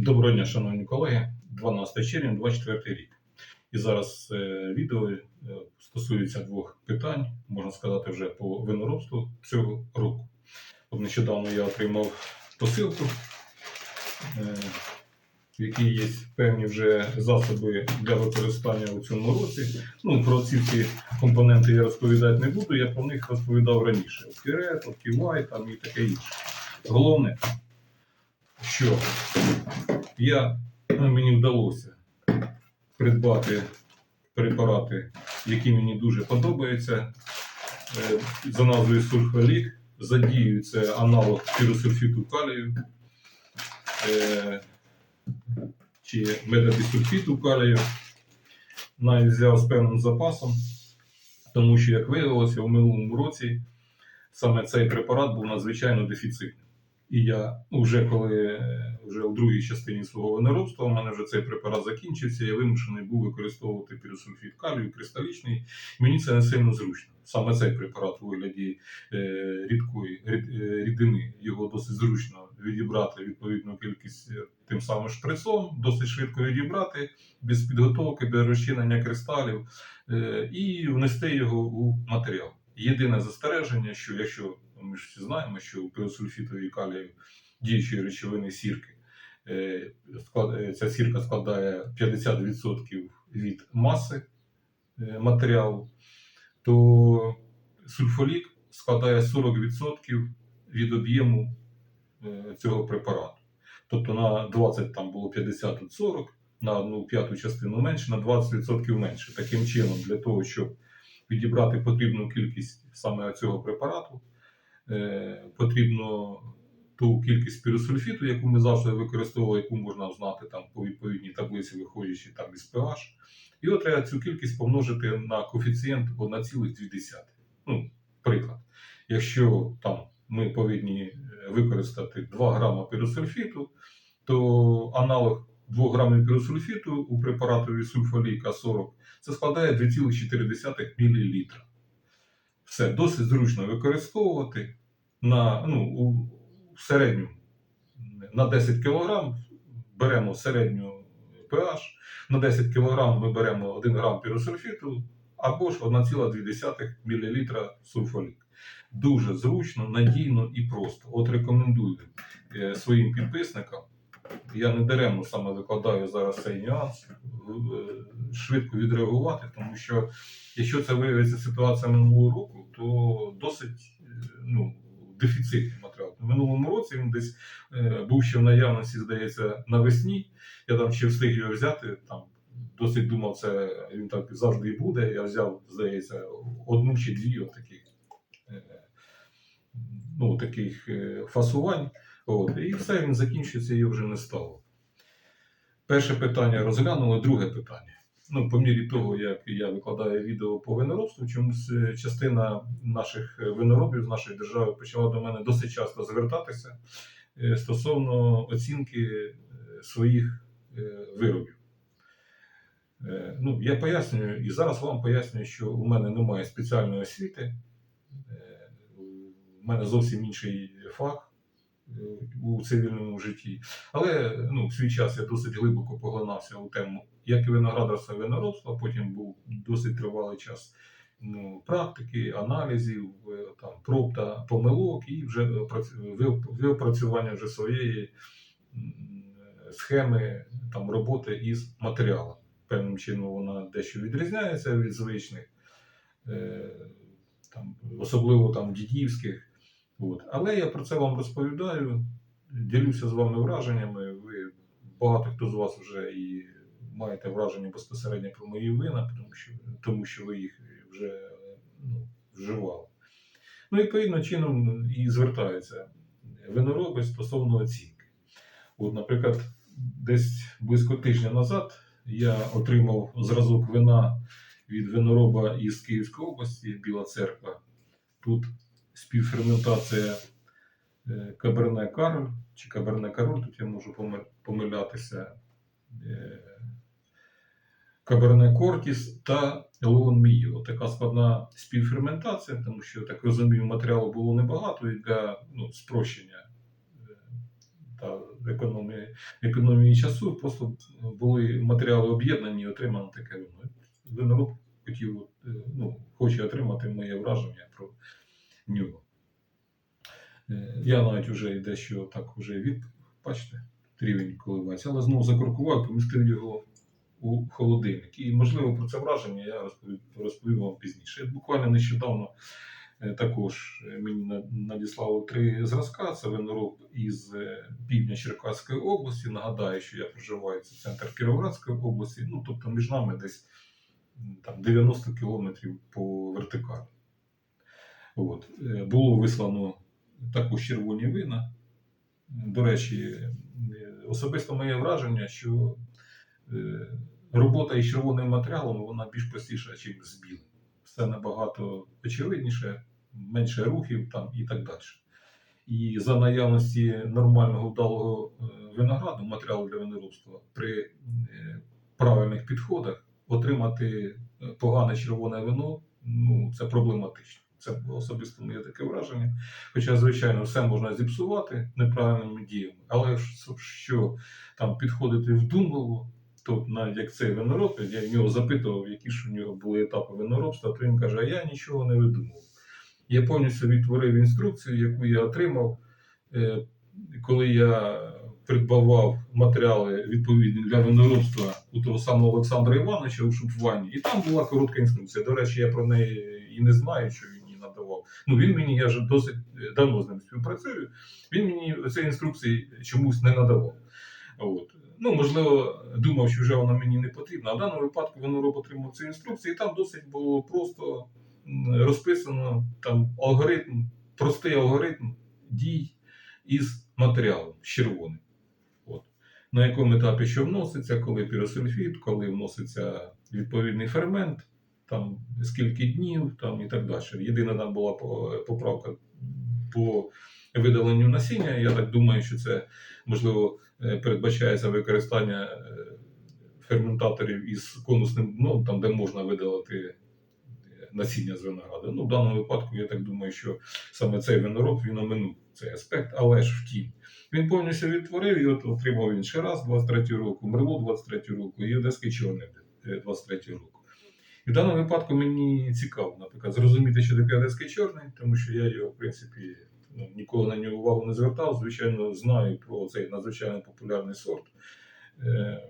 Доброго дня, шановні колеги. 12 червня, 24 рік. І зараз е, відео е, стосується двох питань, можна сказати, вже по виноробству цього року. От нещодавно я отримав посилку, е, в якій є певні вже засоби для використання у цьому році. Ну, про ці всі компоненти я розповідати не буду, я про них розповідав раніше. Окірет, Оківай там і таке інше. Головне, що я, ну, мені вдалося придбати препарати, які мені дуже подобаються. Е, За назвою сульфалік. За дією це аналог піросульфіту калію е, чи метадисульфіту калію. Навіть взяв з певним запасом, тому що, як виявилося, у минулому році саме цей препарат був надзвичайно дефіцитним. І я вже коли е, вже у другій частині свого виноробства у мене вже цей препарат закінчився, я вимушений був використовувати піросульфід калію кристалічний. Мені це не сильно зручно. Саме цей препарат у вигляді е, рідкої рід- е, рідини його досить зручно відібрати відповідну кількість тим самим шприцом, досить швидко відібрати без підготовки, без розчинення кристалів і внести його у матеріал. Єдине застереження, що якщо ми ж всі знаємо, що у піосульфітовій калію діючої речовини сірки, е, е, ця сірка складає 50% від маси е, матеріалу, то сульфолік складає 40% від об'єму цього препарату. Тобто на 20 там було 50, тут 40, на одну п'яту частину менше, на 20% менше. Таким чином, для того, щоб відібрати потрібну кількість саме цього препарату, потрібно ту кількість піросульфіту, яку ми завжди використовували, яку можна знати там по відповідній таблиці, виходячи там із pH. І от треба цю кількість помножити на коефіцієнт 1,2. Ну, приклад. Якщо там ми повинні е, використати 2 грама піросульфіту, то аналог 2 грамів піросульфіту у препаратові сульфоліка 40 це складає 2,4 мл. Все досить зручно використовувати на, ну, у, в середньому на 10 кг беремо середню pH, на 10 кг ми беремо 1 грам піросульфіту або ж 1,2 мл сульфолік. Дуже зручно, надійно і просто. От рекомендую е, своїм підписникам. Я не даремно саме викладаю зараз цей нюанс, е, швидко відреагувати, тому що якщо це виявиться ситуація минулого року, то досить е, ну, дефіцитний матеріал. В минулому році він десь е, був ще в наявності, здається, навесні. Я там ще встиг його взяти. Там досить думав, це він так завжди і буде. Я взяв, здається, одну чи дві отаких, е, ну, таких е, фасувань. От, і все, він закінчується, його вже не стало. Перше питання розглянули, друге питання. Ну, по мірі того, як я викладаю відео по виноробству, чомусь е, частина наших е, виноробів з нашої держави почала до мене досить часто звертатися е, стосовно оцінки своїх виробів. Ну, я пояснюю, і зараз вам пояснюю, що у мене немає спеціальної освіти, у мене зовсім інший фах у цивільному житті. Але ну, в свій час я досить глибоко поглинався у тему як і виноградарства і виноробства, потім був досить тривалий час ну, практики, аналізів, е, там, проб та помилок, і вже випрацювання вже своєї схеми там, роботи із матеріалом. Певним чином вона дещо відрізняється від звичних, е, там, особливо там дідівських. От. Але я про це вам розповідаю, ділюся з вами враженнями. Ви багато хто з вас вже і маєте враження безпосередньо про мої вина, тому що, тому що ви їх вже ну, вживали. Ну, відповідно чином і звертаються винороби стосовно оцінки. От, наприклад, десь близько тижня назад я отримав зразок вина від винороба із Київської області, Біла Церква. Тут співферментація е, Каберне Кароль чи Каберне Кароль, тут я можу помилятися. е, Каберне Кортіс та Леон Міо. Така складна співферментація, тому що, так розумію, матеріалу було небагато і для ну, спрощення е, та економії, економії часу, просто були матеріали об'єднані і отримано таке вино. Винороб хотів, ну, хоче отримати моє враження про нього. Е, Я навіть вже і дещо так вже від, бачите, рівень коливається, але знову закрокував, помістив його у холодильник. І, можливо, про це враження я розповім, розповім вам пізніше. Буквально нещодавно е, також е, мені на- надіслали три зразка. Це винороб із півдня Черкаської області. Нагадаю, що я проживаю це центр Кіровоградської області. Ну, тобто між нами десь там 90 кілометрів по вертикалі. От. Е, Було вислано також червоні вина. До речі, е, особисто моє враження, що е, робота із червоним матеріалом вона більш простіша, ніж з білим. Все набагато очевидніше, менше рухів там і так далі. І за наявності нормального вдалого винограду, матеріалу для виноробства, при правильних підходах отримати погане червоне вино ну, це проблематично. Це особисто моє таке враження. Хоча, звичайно, все можна зіпсувати неправильними діями, але що там підходити вдумливо, то навіть як цей винороб, я в нього запитував, які ж у нього були етапи виноробства, то він каже, а я нічого не видумував. Я повністю відтворив інструкцію, яку я отримав, е, коли я придбавав матеріали відповідні для виноробства у того самого Олександра Івановича у Шупвані. І там була коротка інструкція. До речі, я про неї і не знаю, що. Ну він мені, я вже досить е, давно з ним співпрацюю. Він мені цієї інструкції чомусь не надавав. От. Ну, можливо, думав, що вже вона мені не потрібна. А в даному випадку винороб отримав цю інструкцію, і там досить було просто розписано там алгоритм, простий алгоритм дій із матеріалом з червоним. От. На якому етапі що вноситься, коли піросульфід, коли вноситься відповідний фермент, там скільки днів там, і так далі. Єдина була поправка по видаленню насіння. Я так думаю, що це можливо е, передбачається використання е, ферментаторів із конусним дном, там де можна видалити е, насіння з винограду. Ну, в даному випадку, я так думаю, що саме цей винороб він оминув цей аспект, але ж втім. Він повністю відтворив і от отримав він ще раз 23 року, Мерло 23 року і Одеський чорний е, 23 року. І в даному випадку мені цікаво, наприклад, зрозуміти, що таке Одеський чорний, тому що я його, в принципі, ну, ніколи на нього увагу не звертав. Звичайно, знаю про цей надзвичайно популярний сорт. Е,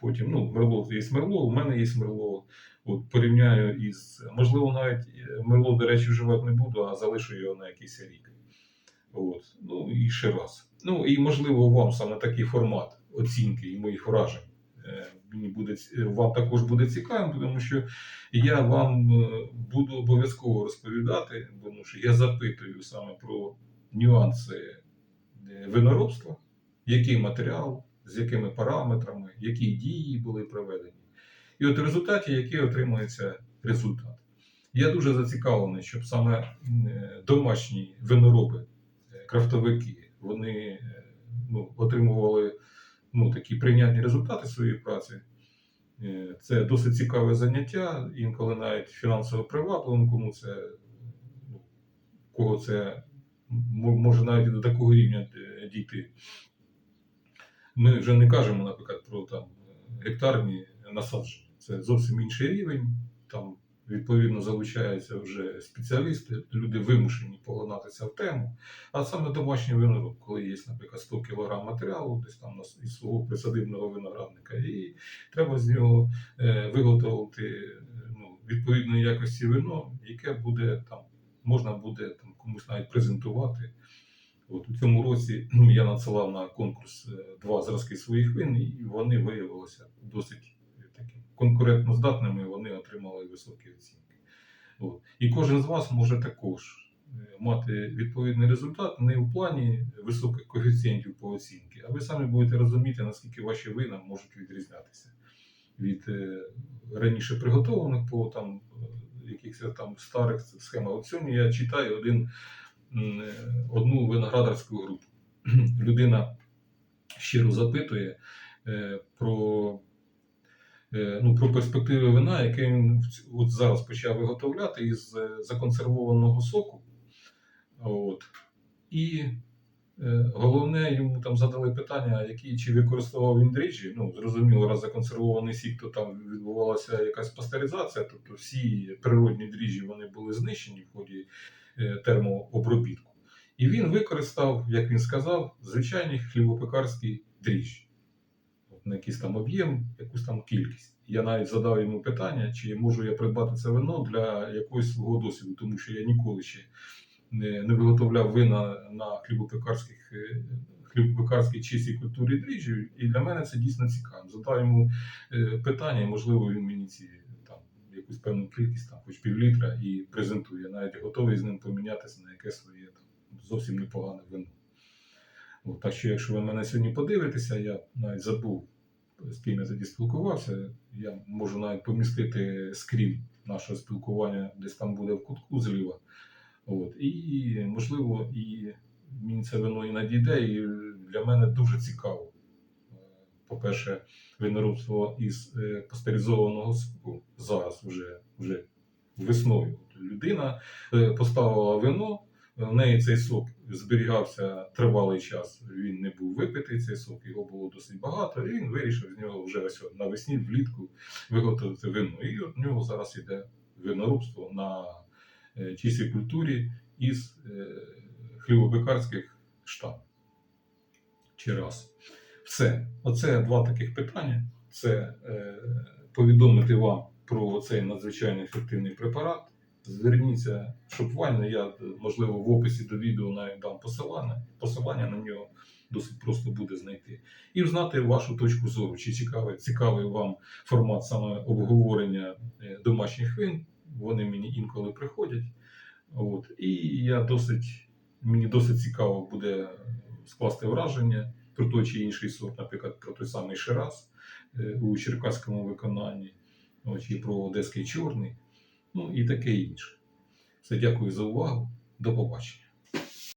Потім, ну, Мерло є Мерло, у мене є Мерло. От порівняю із, можливо, навіть е, Мерло, до речі, вживати не буду, а залишу його на якийсь рік. От. Ну і ще раз. Ну і можливо, вам саме такий формат оцінки і моїх вражень. Мені буде е, вам також буде цікавим, тому що я вам е, буду обов'язково розповідати, тому що я запитую саме про нюанси е, виноробства, який матеріал, з якими параметрами, які дії були проведені. І от в результаті, який отримується результат. Я дуже зацікавлений, щоб саме домашні винороби, крафтовики, вони ну, отримували ну, такі прийнятні результати своєї праці. Е, Це досить цікаве заняття, інколи навіть фінансово привабливим, кому це, ну, кого це може навіть до такого рівня е, дійти. Ми вже не кажемо, наприклад, про там, гектарні насадження. Це зовсім інший рівень. Там відповідно залучаються вже спеціалісти, люди вимушені поглинатися в тему. А саме домашній винороб, коли є, наприклад, 100 кг матеріалу, десь там із свого присадибного виноградника, і треба з нього е, виготовити ну, відповідної якості вино, яке буде там, можна буде там комусь навіть презентувати. От у цьому році ну, я надсилав на конкурс е, два зразки своїх вин, і вони виявилися досить е, такими конкурентно здатними, вони отримали високі оцінки. От. І кожен з вас може також е, мати відповідний результат не в плані високих коефіцієнтів по оцінці, а ви самі будете розуміти, наскільки ваші вина можуть відрізнятися від е, раніше приготованих по там е, якихось там старих схемах. От сьогодні я читаю один одну виноградарську групу. Людина щиро запитує про, ну, про перспективи вина, яке він от зараз почав виготовляти із е, законсервованого соку. От. І Е, Головне, йому там задали питання, які чи використовував він дріжджі. Ну, зрозуміло, раз законсервований сік, то там відбувалася якась пастеризація, тобто всі природні дріжджі вони були знищені в ході е, термообробітку. І він використав, як він сказав, звичайні хлібопекарські дріжджі. На якийсь там об'єм, якусь там кількість. Я навіть задав йому питання, чи можу я придбати це вино для якогось свого досвіду, тому що я ніколи ще не, не виготовляв вина на хлібопекарських е, хлібопекарській чистій культурі дріжджів, і для мене це дійсно цікаво. Задав йому е, питання, і можливо він мені ці там якусь певну кількість, там хоч півлітра, і презентує. Навіть готовий з ним помінятися на яке своє там, зовсім непогане вино. Так що, якщо ви мене сьогодні подивитеся, я навіть забув, я тоді спілкувався. Я можу навіть помістити скрін нашого спілкування, десь там буде в кутку зліва. От. І, можливо, і мені це вино і надійде, і для мене дуже цікаво. По-перше, виноробство із е, пастеризованого соку зараз вже, вже весною. Людина е, поставила вино, в неї цей сок зберігався тривалий час. Він не був випитий, цей сок, його було досить багато, і він вирішив з нього вже ось навесні, влітку виготовити вино. І от в нього зараз іде виноробство на е, чистій культурі із е, хлібопекарських штамів. Чи раз. Все. Оце два таких питання. Це е, повідомити вам про цей надзвичайно ефективний препарат. Зверніться шопвально, я можливо в описі до відео навіть дам посилання. Посилання на нього досить просто буде знайти. І взнати вашу точку зору, чи цікавий, цікавий вам формат саме обговорення е, домашніх вин. Вони мені інколи приходять. От. І я досить, мені досить цікаво буде скласти враження про той чи інший сорт, наприклад, про той самий Шираз е, у черкаському виконанні, чи про Одеський чорний, ну і таке інше. Все, дякую за увагу. До побачення.